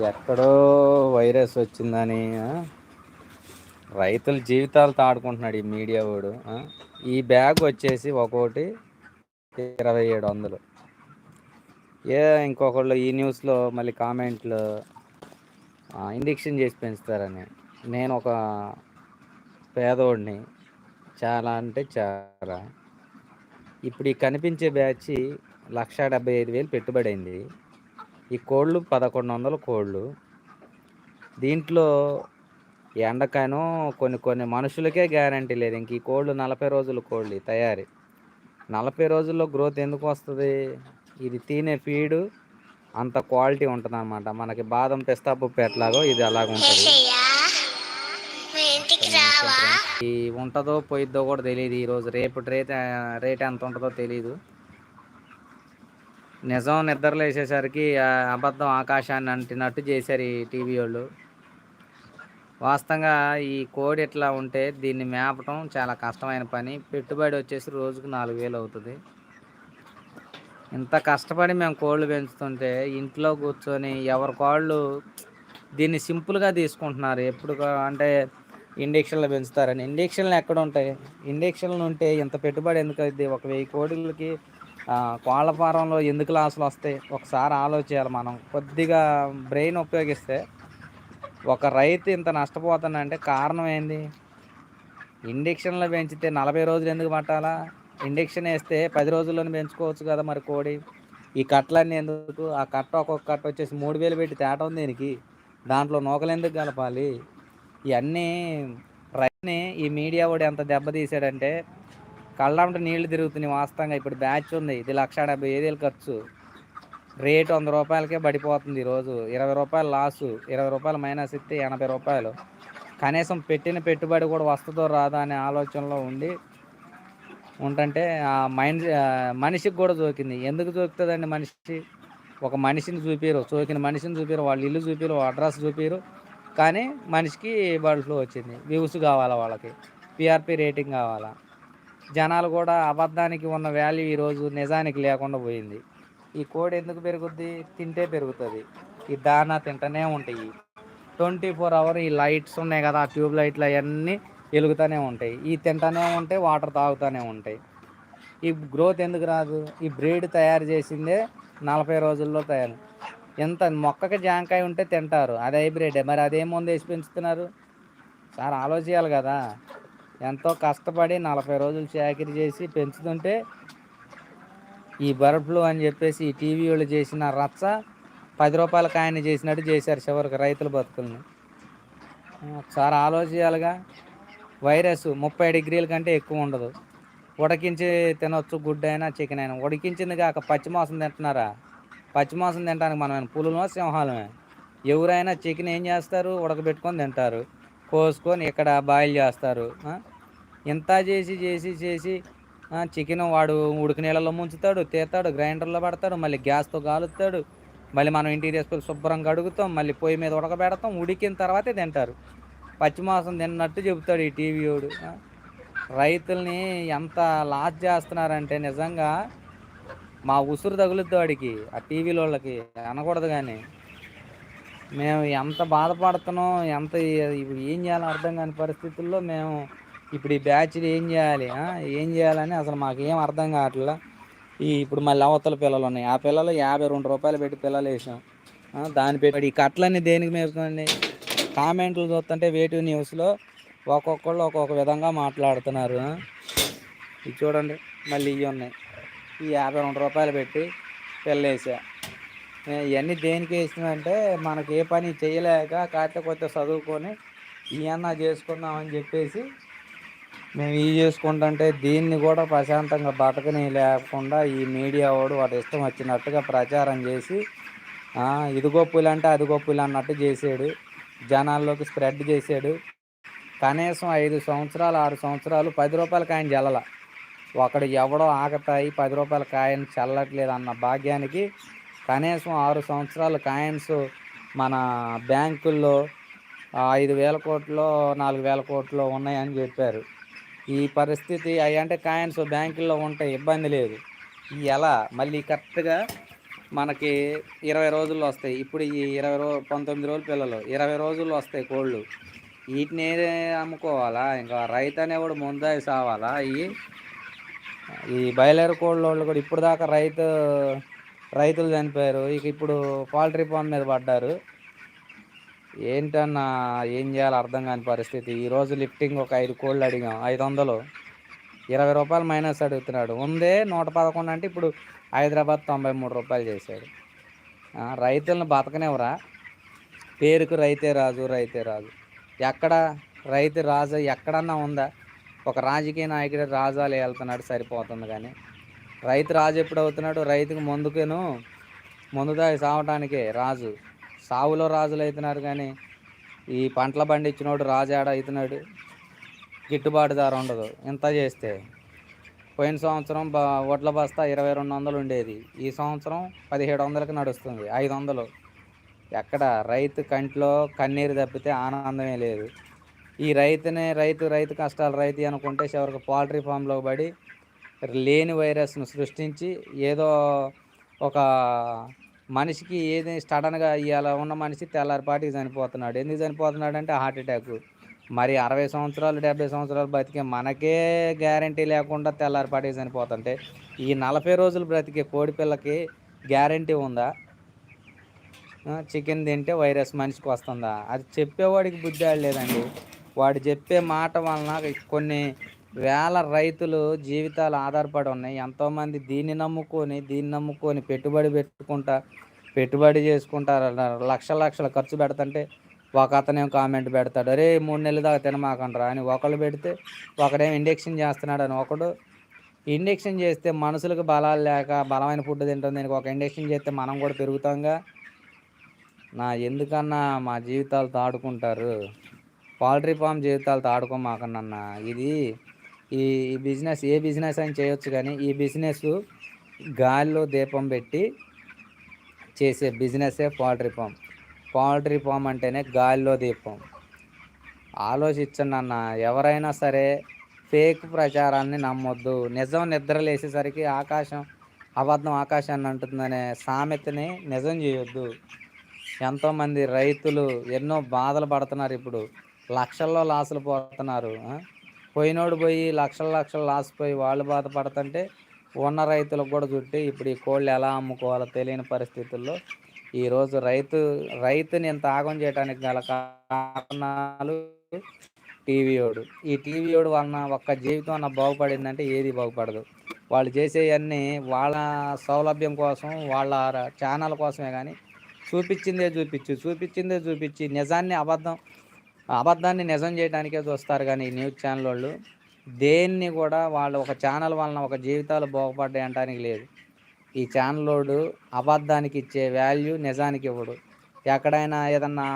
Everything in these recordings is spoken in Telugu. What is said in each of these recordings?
ఎక్కడో వైరస్ వచ్చిందని రైతుల జీవితాలతో ఆడుకుంటున్నాడు ఈ మీడియా వాడు ఈ బ్యాగ్ వచ్చేసి ఒక్కోటి ఇరవై ఏడు వందలు. ఏ ఇంకొకళ్ళు ఈ న్యూస్లో మళ్ళీ కామెంట్లు ఇండిక్షన్ చేసి పెంచుతారని. నేను ఒక పేదోడిని చాలా అంటే చాలా. ఇప్పుడు ఈ కనిపించే బ్యాచ్ లక్ష డెబ్బై ఐదు వేలు పెట్టుబడి అయింది ఈ కోళ్ళు పదకొండు వందల కోళ్ళు. దీంట్లో ఎండకాయను కొన్ని కొన్ని మనుషులకే గ్యారంటీ లేదు. ఇంక ఈ కోళ్ళు నలభై రోజుల కోళ్ళు తయారీ. నలభై రోజుల్లో గ్రోత్ ఎందుకు వస్తుంది? ఇది తినే ఫీడు అంత క్వాలిటీ ఉంటుంది అనమాట మనకి బాదం పిస్తా పప్పు ఎట్లాగో ఇది అలాగ ఉంటుంది ఈ ఉంటుందో పోయిద్దో కూడా తెలియదు ఈరోజు రేపు రేట్ రేట్ ఎంత ఉంటుందో తెలియదు నిజం నిద్రలేసేసరికి అబద్ధం ఆకాశాన్ని అంటినట్టు చేశారు ఈ టీవీ వాళ్ళు. వాస్తవంగా ఈ కోడి ఇట్లా ఉంటే దీన్ని మేపటం చాలా కష్టమైన పని. పెట్టుబడి వచ్చేసి రోజుకు నాలుగు వేలు అవుతుంది. ఇంత కష్టపడి మేము కోళ్ళు పెంచుతుంటే ఇంట్లో కూర్చొని ఎవరి కోళ్ళు దీన్ని సింపుల్గా తీసుకుంటున్నారు. ఎప్పుడు అంటే ఇండక్షన్లు పెంచుతారని. ఇండక్షన్లు ఎక్కడ ఉంటాయి? ఇండక్షన్లు ఉంటే ఇంత పెట్టుబడి ఎందుకు అవుతుంది ఒక వెయ్యి కోడిలకి కోళ్ళ ఫారంలో ఎందుకు లాసులు వస్తాయి? ఒకసారి ఆలోచించాలి మనం. కొద్దిగా బ్రెయిన్ ఉపయోగిస్తే ఒక రైతు ఇంత నష్టపోతుందంటే కారణం ఏంది? ఇండక్షన్లో పెంచితే నలభై రోజులు ఎందుకు పట్టాలా? ఇండక్షన్ వేస్తే పది రోజుల్లోనే పెంచుకోవచ్చు కదా మరి కోడి. ఈ కట్టలన్నీ ఎందుకు? ఆ కట్ట ఒక్కొక్క కట్ట వచ్చేసి మూడు వేలు పెట్టి తేట ఉంది దీనికి. దాంట్లో నూకలు ఎందుకు కలపాలి? ఇవన్నీ రైతుని ఈ మీడియా వాడు ఎంత దెబ్బతీసాడంటే కళ్ళంట నీళ్ళు తిరుగుతున్నాయి వాస్తవంగా. ఇప్పుడు బ్యాచ్ ఉంది. ఇది లక్ష డెబ్బై ఐదు ఖర్చు. రేటు వంద రూపాయలకే పడిపోతుంది ఈరోజు. ఇరవై రూపాయలు లాసు. ఇరవై రూపాయలు మైనస్ ఇస్తే ఎనభై రూపాయలు. కనీసం పెట్టిన పెట్టుబడి కూడా వస్తుందో రాదా అనే ఆలోచనలో ఉండి ఉంటుంటే ఆ మైండ్ మనిషికి కూడా జోకింది ఎందుకు జోకుతుందండి మనిషి? ఒక మనిషిని చూపిరు. సోకిన మనిషిని చూపిరు. వాళ్ళు ఇల్లు చూపిరు. అడ్రస్ చూపిరు. కానీ మనిషికి బర్డ్ ఫ్లూ వచ్చింది. వ్యూస్ కావాలా వాళ్ళకి? పిఆర్పి రేటింగ్ కావాలా? జనాలు కూడా అబద్ధానికి ఉన్న వాల్యూ ఈరోజు నిజానికి లేకుండా పోయింది. ఈ కోడి ఎందుకు పెరుగుద్ది? తింటే పెరుగుతుంది. ఈ దానా తింటూనే ఉంటాయి. ట్వంటీ ఫోర్ అవర్ ఈ లైట్స్ ఉన్నాయి కదా ఆ ట్యూబ్ లైట్లు అవన్నీ వెలుగుతూనే ఉంటాయి. ఈ తింటూనే ఉంటాయి వాటర్ తాగుతూనే ఉంటాయి. ఈ గ్రోత్ ఎందుకు రాదు? ఈ బ్రీడ్ తయారు చేసిందే నలభై రోజుల్లో తయారు. ఎంత మొక్కకి జాంకాయ ఉంటే తింటారు. అదే హైబ్రిడ్. మరి అదేముంది వేసి పెంచుతున్నారు? సార్ ఆలోచించాలి కదా. ఎంతో కష్టపడి నలభై రోజులు చాకరీ చేసి పెంచుతుంటే ఈ బర్డ్ ఫ్లూ అని చెప్పేసి ఈ టీవీ వాళ్ళు చేసిన రచ్చ పది రూపాయల కాయని చేసినట్టు చేశారు చివరికి రైతుల బతుకుల్ని. ఒకసారి ఆలోచించాలిగా వైరస్ ముప్పై డిగ్రీల కంటే ఎక్కువ ఉండదు. ఉడికించి తినొచ్చు గుడ్డ అయినా చికెన్ అయినా. ఉడికించింది కాక పచ్చిమాసం తింటున్నారా? పచ్చిమాసం తినడానికి మనం పులులో సింహాలమే? ఎవరైనా చికెన్ ఏం చేస్తారు? ఉడకబెట్టుకొని తింటారు. కోసుకొని ఇక్కడ బాయిల్ చేస్తారు. ఇంత చేసి చేసి చేసి చికెన్ వాడు ఉడికి నీళ్ళలో ముంచుతాడు తీస్తాడు గ్రైండర్లో పడతాడు మళ్ళీ గ్యాస్తో కాలుస్తాడు మళ్ళీ మనం ఇంటికి తీసుకొని శుభ్రంగా అడుగుతాం మళ్ళీ పొయ్యి మీద ఉడకబెడతాం ఉడికిన తర్వాతే తింటారు. పచ్చిమాసం తిన్నట్టు చెబుతాడు ఈ టీవీ వాడు రైతుల్ని ఎంత లాస్ చేస్తున్నారంటే నిజంగా మా ఉసురు తగులుద్దు వాడికి ఆ టీవీల వాళ్ళకి అనకూడదు కానీ. మేము ఎంత బాధపడుతున్నాం ఎంత ఇప్పుడు ఏం చేయాలో అర్థం కాని పరిస్థితుల్లో మేము ఇప్పుడు ఈ బ్యాచ్లు ఏం చేయాలి? ఏం చేయాలని అసలు మాకు ఏం అర్థం కావట్లా. ఈ ఇప్పుడు మళ్ళీ అవతల పిల్లలు ఉన్నాయి. ఆ పిల్లలు యాభై రెండు రూపాయలు పెట్టి పిల్లలు వేసాం. దాని పెట్టి ఈ కట్లన్నీ దేనికి మేపుతుంది కామెంట్లు చూస్తుంటే వేటి న్యూస్లో ఒక్కొక్కళ్ళు ఒక్కొక్క విధంగా మాట్లాడుతున్నారు. ఇది చూడండి. మళ్ళీ ఇవి ఉన్నాయి. ఈ యాభై రెండు రూపాయలు పెట్టి పిల్లేసా ఇవన్నీ దేనికి వేసినామంటే మనకి ఏ పని చేయలేక కాకపోతే కొత్త చదువుకొని ఇవన్నా చేసుకుందామని చెప్పేసి మేము ఇవి చేసుకుంటుంటే దీన్ని కూడా ప్రశాంతంగా బతకని లేకుండా ఈ మీడియా వాడు వాటి ఇష్టం వచ్చినట్టుగా ప్రచారం చేసి ఇది గొప్పలు అంటే అది గొప్పలు అన్నట్టు చేసాడు. జనాల్లోకి స్ప్రెడ్ చేసాడు. కనీసం ఐదు సంవత్సరాలు ఆరు సంవత్సరాలు పది రూపాయల కాయని చల్లల. ఒకడు ఎవడో ఆకతాయి పది రూపాయల కాయని చల్లట్లేదు అన్న భాగ్యానికి కనీసం ఆరు సంవత్సరాలు కాయిన్స్ మన బ్యాంకుల్లో ఐదు వేల కోట్లో నాలుగు వేల కోట్లో ఉన్నాయని చెప్పారు. ఈ పరిస్థితి అవి అంటే కాయిన్స్ బ్యాంకుల్లో ఉంటాయి ఇబ్బంది లేదు. ఎలా? మళ్ళీ కరెక్ట్గా మనకి ఇరవై రోజుల్లో వస్తాయి. ఇప్పుడు ఈ ఇరవై రో పంతొమ్మిది రోజుల పిల్లలు ఇరవై రోజుల్లో వస్తాయి కోళ్ళు. వీటిని అమ్ముకోవాలా? ఇంకా రైతు అనేవాడు ముందే సావాలా? ఇవి ఈ బయలేరు కోళ్ళ వాళ్ళు కూడా ఇప్పుడు దాకా రైతు రైతులు చనిపోయారు. ఇక ఇప్పుడు పౌల్ట్రీ ఫామ్ మీద పడ్డారు. ఏంటన్నా ఏం చేయాలో అర్థం కాని పరిస్థితి. ఈరోజు లిఫ్టింగ్ ఒక ఐదు కోళ్ళు అడిగాం. ఐదు వందలు. ఇరవై రూపాయలు మైనస్ అడుగుతున్నాడు. ఉందే నూట పదకొండు అంటే ఇప్పుడు హైదరాబాద్ తొంభై మూడు రూపాయలు చేశాడు. రైతులను బతకనివ్వరా? పేరుకు రైతే రాజు రైతే రాజు. ఎక్కడ? రైతు రాజు ఎక్కడన్నా ఉందా? ఒక రాజకీయ నాయకుడు రాజాలు వెళ్తున్నాడు సరిపోతుంది కానీ. రైతు రాజు ఎప్పుడు అవుతున్నాడు? రైతుకు ముందుకేను ముందుదా సావటానికే రాజు. సావులో రాజులు అవుతున్నారు కానీ ఈ పంటల బండి ఇచ్చినోడు రాజు అవుతున్నాడు గిట్టుబాటు ధర ఉండదు. ఇంత చేస్తే పోయిన సంవత్సరం బ వడ్ల బస్తా ఇరవై రెండు వందలు ఉండేది. ఈ సంవత్సరం పదిహేడు వందలకి నడుస్తుంది. ఐదు వందలు. ఎక్కడ రైతు కంట్లో కన్నీరు తప్పితే ఆనందమే లేదు. ఈ రైతునే రైతు రైతు కష్టాలు రైతు అనుకుంటే చివరికి పౌల్ట్రీ ఫామ్లో పడి లేని వైరస్ను సృష్టించి ఏదో ఒక మనిషికి ఏది సడన్గా ఇవాళ ఉన్న మనిషి తెల్లారిపాటికి చనిపోతున్నాడు. ఎందుకు చనిపోతున్నాడు అంటే హార్ట్ అటాక్ మరి అరవై సంవత్సరాలు డెబ్బై సంవత్సరాలు బతికే మనకే గ్యారంటీ లేకుండా తెల్లారిపాటికి చనిపోతుంటే ఈ నలభై రోజులు బ్రతికే కోడి పిల్లకి గ్యారంటీ ఉందా? చికెన్ తింటే వైరస్ మనిషికి వస్తుందా? అది చెప్పేవాడికి బుద్ధి లేదండి వాడు చెప్పే మాట వలన కొన్ని వేల రైతులు జీవితాలు ఆధారపడి ఉన్నాయి. ఎంతోమంది దీన్ని నమ్ముకొని దీన్ని నమ్ముకొని పెట్టుబడి పెట్టుకుంటా పెట్టుబడి చేసుకుంటారు లక్ష లక్షల ఖర్చు పెడతంటే ఒక అతనేం కామెంట్ పెడతాడు అరే మూడు నెలల దాకా తినమాకండ్రా అని ఒకళ్ళు పెడితే ఒకడేం ఇండక్షన్ చేస్తున్నాడు అని ఒకడు. ఇండక్షన్ చేస్తే మనుషులకు బలాలు లేక బలమైన ఫుడ్ తింటుంది దీనికి ఒక ఇండక్షన్ చేస్తే మనం కూడా పెరుగుతాంగా. నా ఎందుకన్నా మా జీవితాలతో ఆడుకుంటారు పౌల్ట్రీ ఫామ్ జీవితాలతో ఆడుకోమాకన్నా ఇది ఈ బిజినెస్ ఏ బిజినెస్ అని చేయొచ్చు కానీ ఈ బిజినెస్ గాలిలో దీపం పెట్టి చేసే బిజినెసే పౌల్ట్రీ ఫామ్. పౌల్ట్రీ ఫామ్ అంటేనే గాలిలో దీపం. ఆలోచించండి అన్న ఎవరైనా సరే ఫేక్ ప్రచారాన్ని నమ్మొద్దు. నిజం నిద్రలేసేసరికి ఆకాశం అబద్ధం ఆకాశాన్ని అంటుందనే సామెతని నిజం చేయొద్దు. ఎంతోమంది రైతులు ఎన్నో బాధలు పడుతున్నారు ఇప్పుడు. లక్షల్లో లాసులు పోతున్నారు పోయినోడు పోయి లక్షల లక్షలు లాస్ పోయి వాళ్ళు బాధపడుతుంటే ఉన్న రైతులకు కూడా చుట్టి ఇప్పుడు ఈ కోళ్ళు ఎలా అమ్ముకోవాలో తెలియని పరిస్థితుల్లో ఈరోజు రైతు రైతుని ఎంత ఆగం చేయడానికి గల కారణాలు టీవీయోడు ఈ టీవీయోడు వలన ఒక్క జీవితం అన్న బాగుపడిందంటే ఏది బాగుపడదు. వాళ్ళు చేసేవన్నీ వాళ్ళ సౌలభ్యం కోసం వాళ్ళ ఛానల్ కోసమే కానీ చూపించిందే చూపించు చూపించిందే చూపించి నిజాన్ని అబద్ధం అబద్ధాన్ని నిజం చేయడానికే చూస్తారు కానీ ఈ న్యూస్ ఛానల్ వాళ్ళు. దేన్ని కూడా వాళ్ళు ఒక ఛానల్ వలన ఒక జీవితాలు బాగుపడ్డాయి అంటానికి లేదు. ఈ ఛానల్ వాడు అబద్ధానికి ఇచ్చే వాల్యూ నిజానికి ఇవ్వడు. ఎక్కడైనా ఏదన్నా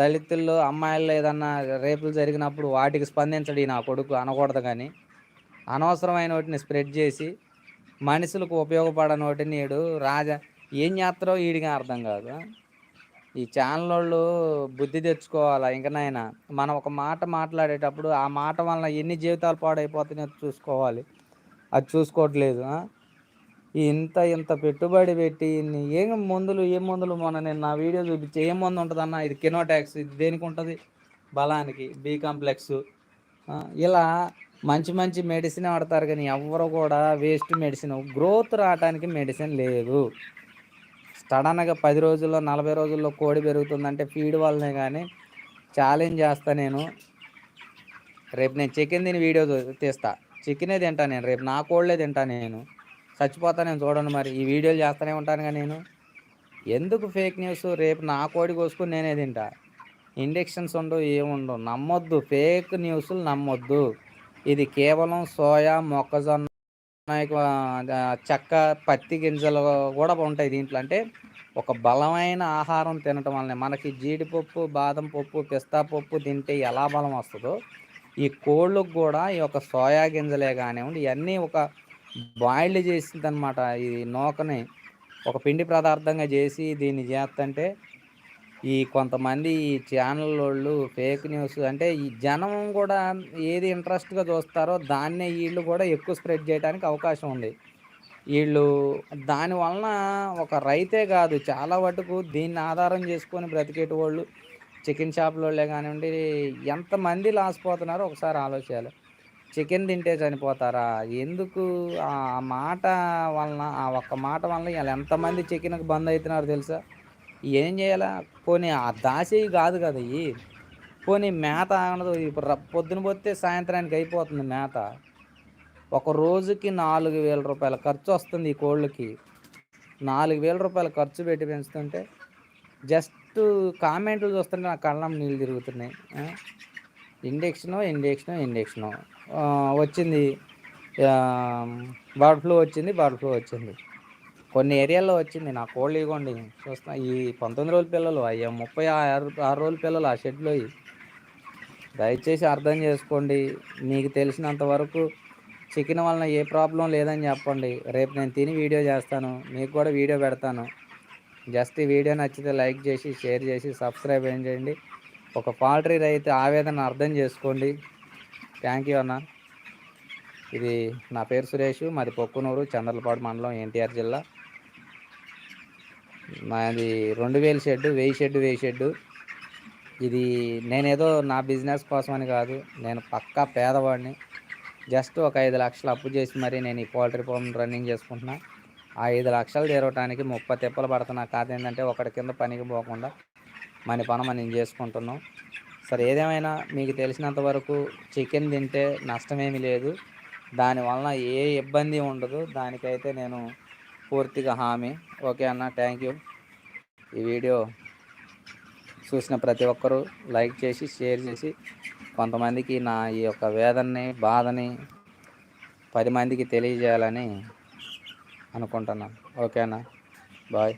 దళితుల్లో అమ్మాయిల్లో ఏదన్నా రేపులు జరిగినప్పుడు వాటికి స్పందించడు నా కొడుకు అనకూడదు కానీ. అనవసరమైన వాటిని స్ప్రెడ్ చేసి మనుషులకు ఉపయోగపడని వాటిని నేడు రాజా ఏం చేస్తారో వీడిగా అర్థం కాదు. ఈ ఛానల్ వాళ్ళు బుద్ధి తెచ్చుకోవాలా? ఇంకనైనా మనం ఒక మాట మాట్లాడేటప్పుడు ఆ మాట వలన ఎన్ని జీవితాలు పాడైపోతున్నాయో చూసుకోవాలి. అది చూసుకోవట్లేదు ఇంత ఇంత పెట్టుబడి పెట్టి ఏం మందులు ఏ మందులు మొన్న నేను నా వీడియో చూపించి ఏం మందు ఉంటుంది అన్న ఇది కెనోటాక్స్ ఇది దేనికి ఉంటుంది బలానికి బి కాంప్లెక్స్ ఇలా మంచి మంచి మెడిసిన్ వాడతారు కానీ ఎవరు కూడా వేస్ట్ మెడిసిన్ గ్రోత్ రావడానికి మెడిసిన్ లేదు. సడన్గా పది రోజుల్లో నలభై రోజుల్లో కోడి పెరుగుతుందంటే ఫీడ్ వల్లనే కానీ ఛాలెంజ్ చేస్తా నేను. రేపు నేను చికెన్ తిని వీడియో తీస్తా. చికెనే తింటా నేను. రేపు నా కోళ్ళే తింటా నేను. చచ్చిపోతా నేను చూడండి మరి. ఈ వీడియోలు చేస్తూనే ఉంటానుగా నేను. ఎందుకు ఫేక్ న్యూస్? రేపు నా కోడి కోసుకుని నేనే తింటా. ఇండక్షన్స్ ఉండవు ఏముండవు నమ్మొద్దు. ఫేక్ న్యూస్లు నమ్మొద్దు. ఇది కేవలం సోయా మొక్కజొన్న చెక్క పత్తి గింజలు కూడా ఉంటాయి దీంట్లో. అంటే ఒక బలమైన ఆహారం తినటం వలన మనకి జీడిపప్పు బాదం పప్పు పిస్తా పప్పు తింటే ఎలా బలం వస్తుందో ఈ కోళ్ళకు కూడా ఈ యొక్క సోయా గింజలే కానివ్వండి ఇవన్నీ ఒక బాయిల్డ్ చేసిందనమాట ఈ నూకని ఒక పిండి పదార్థంగా చేసి దీన్ని చేస్తుంటే ఈ కొంతమంది ఈ ఛానల్ వాళ్ళు ఫేక్ న్యూస్ అంటే ఈ జనం కూడా ఏది ఇంట్రెస్ట్గా చూస్తారో దాన్నే వీళ్ళు కూడా ఎక్కువ స్ప్రెడ్ చేయడానికి అవకాశం ఉంది. వీళ్ళు దాని వలన ఒక రైతే కాదు చాలా వరకు దీన్ని ఆధారం చేసుకొని బ్రతికేటి చికెన్ షాపులోళ్ళే కానివ్వండి ఎంతమంది లాస్ పోతున్నారో ఒకసారి ఆలోచించాలి. చికెన్ తింటే చనిపోతారా? ఎందుకు ఆ మాట వలన ఆ ఒక్క మాట వలన ఇలా ఎంతమంది చికెన్కి బంద్ అవుతున్నారో తెలుసా? ఏం చేయాలా? పోనీ ఆ దాసేవి కాదు కదా ఇవి పోనీ మేత ఆగనదు ఇప్పుడు పొద్దున పోతే సాయంత్రానికి అయిపోతుంది మేత. ఒక రోజుకి నాలుగు వేల రూపాయల ఖర్చు వస్తుంది ఈ కోళ్ళకి. నాలుగు వేల రూపాయల ఖర్చు పెట్టి పెంచుతుంటే జస్ట్ కామెంట్లు చూస్తుంటే నా కళ్ళం నీళ్ళు తిరుగుతున్నాయి. ఇండెక్షను ఇండెక్షను ఇండెక్షను. వచ్చింది. బర్డ్ ఫ్లూ వచ్చింది బర్డ్ ఫ్లూ వచ్చింది. కొన్ని ఏరియాల్లో వచ్చింది. నా కోళ్ళు ఇవ్వండి చూస్తున్నా ఈ పంతొమ్మిది రోజుల పిల్లలు అయ్యా ముప్పై ఆరు ఆరు రోజుల పిల్లలు ఆ షెడ్లో దయచేసి అర్థం చేసుకోండి. మీకు తెలిసినంత వరకు చికెన్ వలన ఏ ప్రాబ్లం లేదని చెప్పండి. రేపు నేను తిని వీడియో చేస్తాను. మీకు కూడా వీడియో పెడతాను. జస్ట్ ఈ వీడియో నచ్చితే లైక్ చేసి షేర్ చేసి సబ్స్క్రైబ్ ఏం చేయండి. ఒక పౌల్ట్రీ రైతు ఆవేదన అర్థం చేసుకోండి. థ్యాంక్ యూ అన్న. ఇది నా పేరు సురేష్. మాది పొక్కునూరు చంద్రలపాడు మండలం ఎన్టీఆర్ జిల్లా. మాది రెండు వేల షెడ్డు వెయ్యి షెడ్డు వెయ్యి షెడ్డు ఇది నేనేదో నా బిజినెస్ కోసమని కాదు నేను పక్కా పేదవాడిని. జస్ట్ ఒక ఐదు లక్షలు అప్పు చేసి మరి నేను ఈ పోల్ట్రీ ఫామ్ రన్నింగ్ చేసుకుంటున్నా. ఆ ఐదు లక్షలు తీరవటానికి ముప్పై తిప్పలు పడుతున్నా. కాదు ఏంటంటే ఒకటి కింద పనికి పోకుండా మన పని మనం చేసుకుంటున్నాం. సరే ఏదేమైనా మీకు తెలిసినంత వరకు చికెన్ తింటే నష్టమేమీ లేదు. దానివలన ఏ ఇబ్బంది ఉండదు. దానికైతే నేను పూర్తిగా హామీ. ఓకే అన్న థ్యాంక్ యూ ఈ వీడియో చూసిన ప్రతి ఒక్కరూ లైక్ చేసి షేర్ చేసి కొంతమందికి నా ఈ యొక్క వేదనని బాధని పది మందికి తెలియజేయాలని అనుకుంటున్నాను. ఓకేనా బాయ్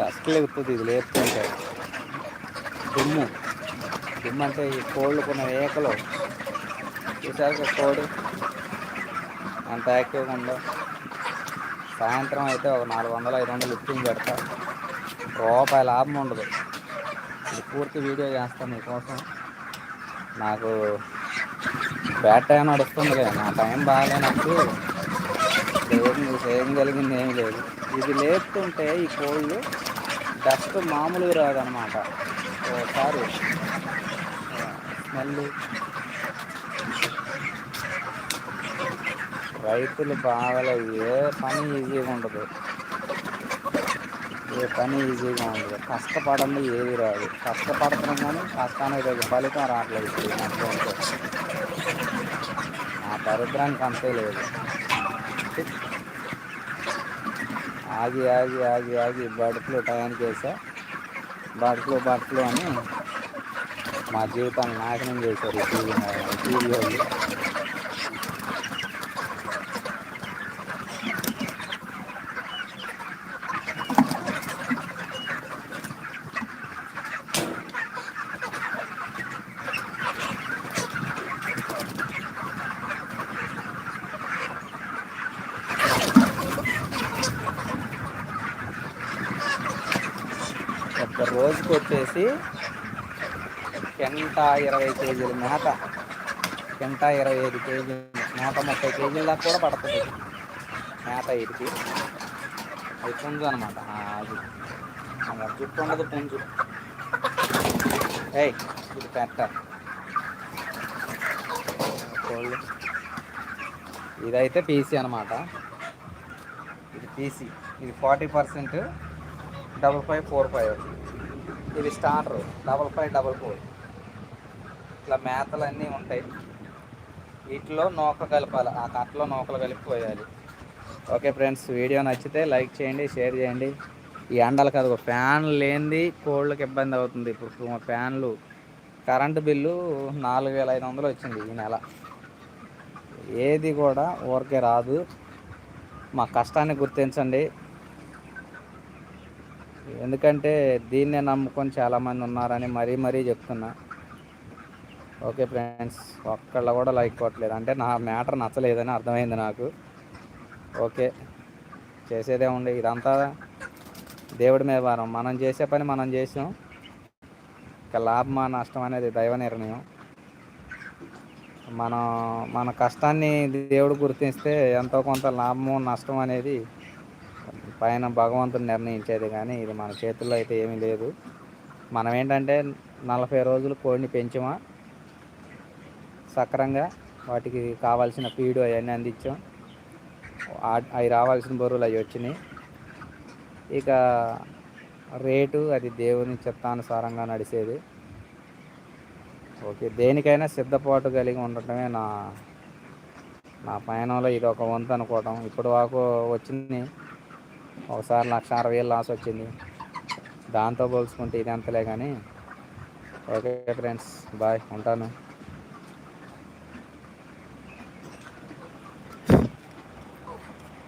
లేపుతుంది ఇది లేపుతుంటే. దుమ్ము. దుమ్ము అంటే ఈ కోళ్ళు కొన్న ఏకలు చూసారు కోడి? అంత యాక్టివ్గా ఉండవు సాయంత్రం అయితే ఒక నాలుగు వందలు ఐదు వందలు లిఫ్టింగ్ పెడతా. రూపాయి లాభం ఉండదు. ఇది పూర్తి వీడియో చేస్తాను మీకోసం. నాకు బ్యాడ్ టైం నడుస్తుంది నా టైం బాగాలేనప్పుడు ఏం ఏం కలిగింది ఏం లేదు. ఇది లేపుతుంటే ఈ కోళ్ళు డస్ట్ మామూలుగా రాదనమాట ఒకసారి మళ్ళీ రైతులు బాగా ఏ పని ఈజీగా ఉండదు. ఏ పని ఈజీగా ఉండదు. కష్టపడండి ఏది రాదు. కష్టపడుతున్నాం కానీ కష్టానికి దగ్గర ఫలితం రావట్లేదు. ఇప్పుడు ఆ దరిద్రానికి అంతే లేదు. ఆగి ఆగి ఆగి ఆగి బర్డ్ టయానికి వేసా. బర్డ్ ఫ్లూ అని మా జీవితాన్ని నాశనం చేశారు టీవీ టీవీ వాళ్ళు ఒక రోజుకి వచ్చేసి కెంట ఇరవై కేజీల మేత. కెంట ఇరవై ఐదు కేజీలు మేత ముప్పై కేజీల దాకా కూడా పడుతుంది. మేత ఇది అది పుంజు అనమాట అది. జుట్టు ఉండదు పుంజు. ఏయ్ ఇది పెట్ట కోళ్ళు. ఇదైతే పీసీ అనమాట ఇది పీసీ. ఇది forty percent double five four five ఇది starter double five double four. ఇట్లా మేతలు అన్నీ ఉంటాయి. వీటిలో నూకలు కలపాలి. ఆ కట్టలో నూకలు కలిపి పోయాలి ఓకే ఫ్రెండ్స్ వీడియో నచ్చితే లైక్ చేయండి షేర్ చేయండి. ఈ ఎండలు కాదు ఫ్యాన్ లేనిది కోళ్ళకి ఇబ్బంది అవుతుంది. ఇప్పుడు మా ఫ్యాన్లు కరెంటు బిల్లు నాలుగు వేల ఐదు వందలు వచ్చింది ఈ నెల. ఏది కూడా ఊరికే రాదు. మా కష్టాన్ని గుర్తించండి. ఎందుకంటే దీన్నే నమ్ముకొని చాలామంది ఉన్నారని మరీ మరీ చెప్తున్నా. ఓకే ఫ్రెండ్స్ ఒక్కళ్ళ కూడా లైక్ కొట్టలేదు. అంటే నా మ్యాటర్ నచ్చలేదని అర్థమైంది నాకు. ఓకే చేసేదే ఉండే ఇదంతా దేవుడి మీద భారం. మనం చేసే పని మనం చేసాం. ఇక లాభమా నష్టం అనేది దైవ నిర్ణయం. మనం మన కష్టాన్ని దేవుడు గుర్తిస్తే ఎంతో కొంత లాభము నష్టం అనేది పైన భగవంతుడు నిర్ణయించేది కానీ ఇది మన చేతుల్లో అయితే ఏమీ లేదు. మనం ఏంటంటే నలభై రోజులు కోడిని పెంచమా? సక్రంగా వాటికి కావాల్సిన పీడు అవన్నీ అందించాం. అవి రావాల్సిన బరువులు అవి వచ్చినాయి. ఇక రేటు అది దేవుని చిత్తానుసారంగా నడిచేది. ఓకే దేనికైనా సిద్ధపాటు కలిగి ఉండటమే నా నా పయనంలో ఇది ఒక వంతు అనుకోవటం. ఇప్పుడు వరకు వచ్చింది ఒకసారి లక్ష అరవై వేలు లాస్ వచ్చింది. దాంతో పోల్చుకుంటే ఇది అంతలే కానీ. ఓకే ఫ్రెండ్స్ బాయ్ ఉంటాను.